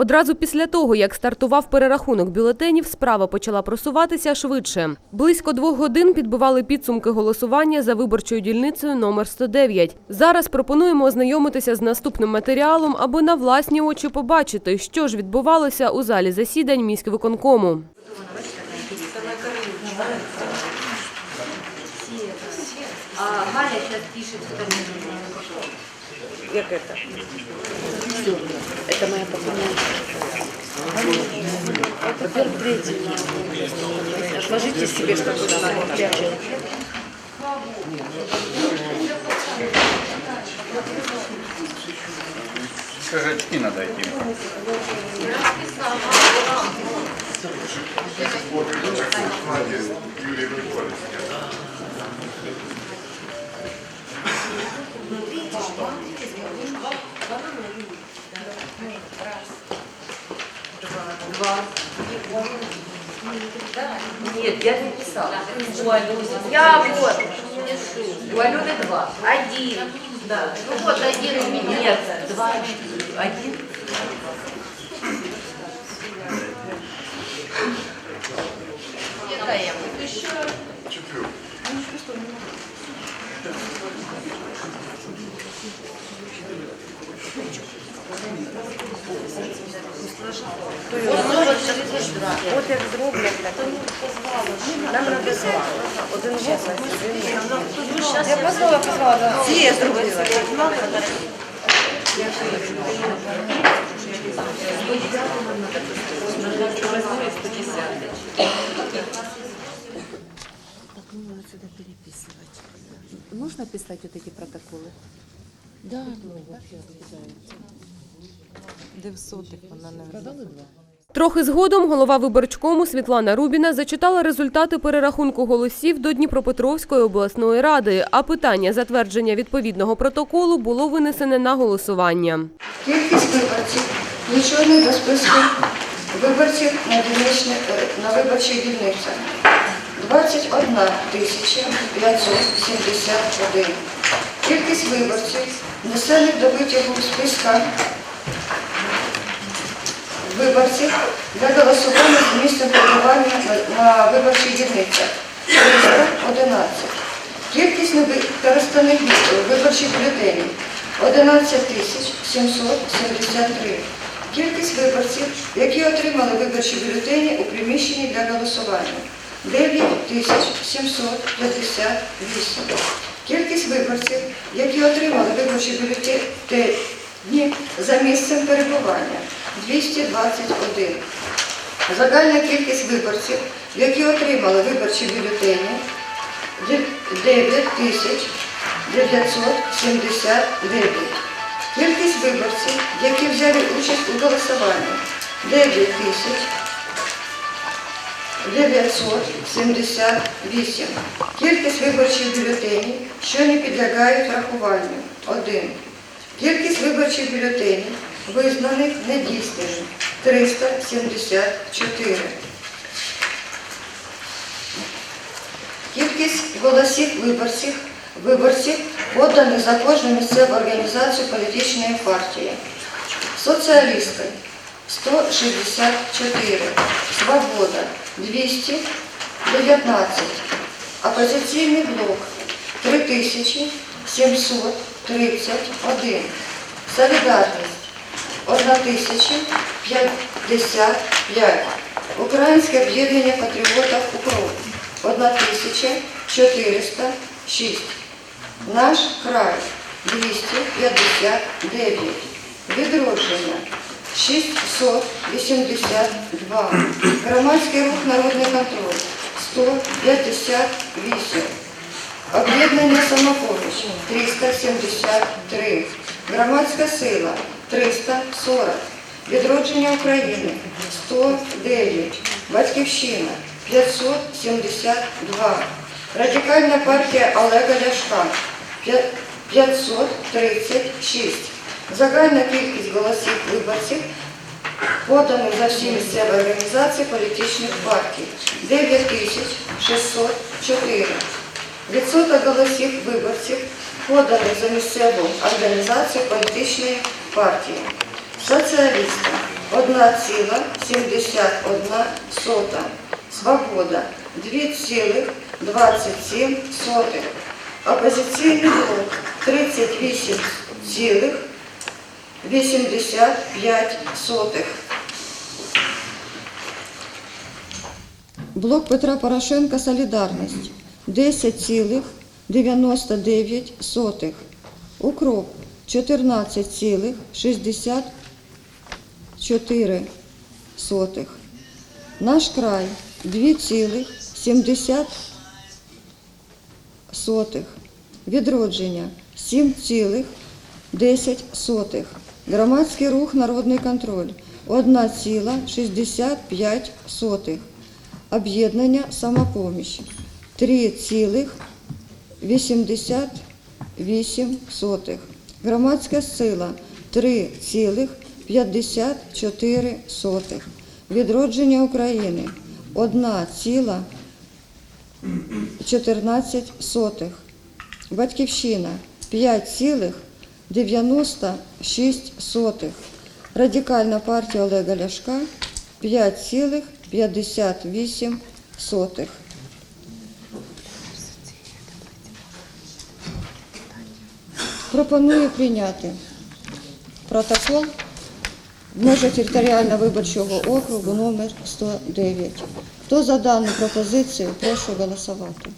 Одразу після того, як стартував перерахунок бюлетенів, справа почала просуватися швидше. Близько двох годин підбивали підсумки голосування за виборчою дільницею номер 109. Зараз пропонуємо ознайомитися з наступним матеріалом, аби на власні очі побачити, що ж відбувалося у залі засідань міськвиконкому. А Галя сейчас пишет Як это? Это моя поклонная. Во-первых, третий. Отложите себе, чтобы знать. Первый. Скажи, очки надо идти. Нет, я не писала. У Алены. Я вот. У Алены два. Один. Да. Ну вот один у меня. Нет, два. Один. Какая? От як зроблять, так. Нам два. Один голос, один ні. Я позвала, позвала. Ці я зробила. Ну, надо сюда переписывать. Нужно писать вот эти протоколы? Да, ну, вообще обязательно. Де в сотих вона не два. Трохи згодом голова виборчкому Світлана Рубіна зачитала результати перерахунку голосів до Дніпропетровської обласної ради, а питання затвердження відповідного протоколу було винесене на голосування. Кількість виборців, включених до списку виборців на, дільничне- е, на виборчих дільницях 21 тисяча 571. Кількість виборців, внесених до витягу списка виборців для голосування з місцем перебування на, виборчих дільницях 311. Кількість невикористаних виборчих бюлетенів 11 тисяч 773. Кількість виборців, які отримали виборчі бюлетені у приміщенні для голосування 9 тисяч 758. Кількість виборців, які отримали виборчі бюлетені за місцем перебування 221. Загальна кількість виборців, які отримали виборчі бюлетені 9 тисяч 979. Кількість виборців, які взяли участь у голосуванні 9 978. Кількість виборчих бюлетенів, що не підлягають рахуванню 1. Кількість виборчих бюлетенів, визнаних недійсними 374. Кількість голосів виборців, виборців поданих за кожну місцеву організацію політичної партії. Соціалістська 164, Свобода 219, Опозиційний блок 3731, Солідарність 1055, Українське об'єднання патріотів УКРОП 1406. Наш край 259. Відродження 682. Громадський рух Народний контроль 158. Об'єднання самопоміч 373. Громадська сила 340. Відродження України 109. Батьківщина 572. Радикальна партія Олега Ляшка 536. Загальна кількість голосів виборців поданих за всі місцеві організації політичних партій 9604. Відсоток голосів виборців поданих за місцеву організацію політичної партії. Соціалістам 1,71. Свобода 2,27. Опозиційний блок 38,85. Блок Петра Порошенка «Солідарність» 10,99. Укроп 14,64. Наш край 2,70. Відродження 7,10. Громадський рух Народний контроль 1,65. Об'єднання самопоміч 3,88. Громадська сила 3,54. Відродження України 1,14. Батьківщина 5,96. Радикальна партія Олега Ляшка 5,58. Пропоную прийняти протокол межа виборчого округу номер 109. Хто за дану пропозицію, прошу голосувати.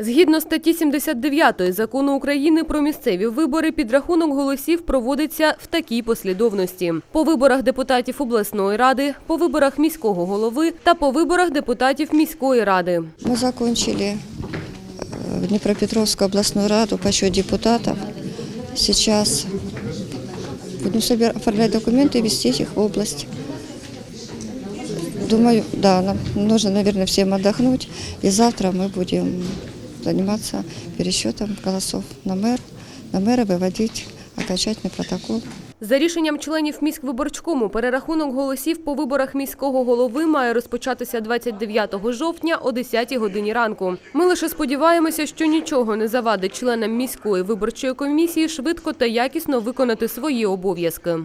Згідно статті 79 закону України про місцеві вибори, підрахунок голосів проводиться в такій послідовності: по виборах депутатів обласної ради, по виборах міського голови та по виборах депутатів міської ради. Мы закончили э, Днепропетровскую областную раду по счету депутатов. Сейчас будем собир- оформлять документы и везти их в область. Думаю, да, нам нужно, наверное, всем отдохнуть. И завтра мы будем заниматься пересчетом голосов на мэр, на мэра выводить окончательный протокол. За рішенням членів міськвиборчкому перерахунок голосів по виборах міського голови має розпочатися 29 жовтня о 10 годині ранку. Ми лише сподіваємося, що нічого не завадить членам міської виборчої комісії швидко та якісно виконати свої обов'язки.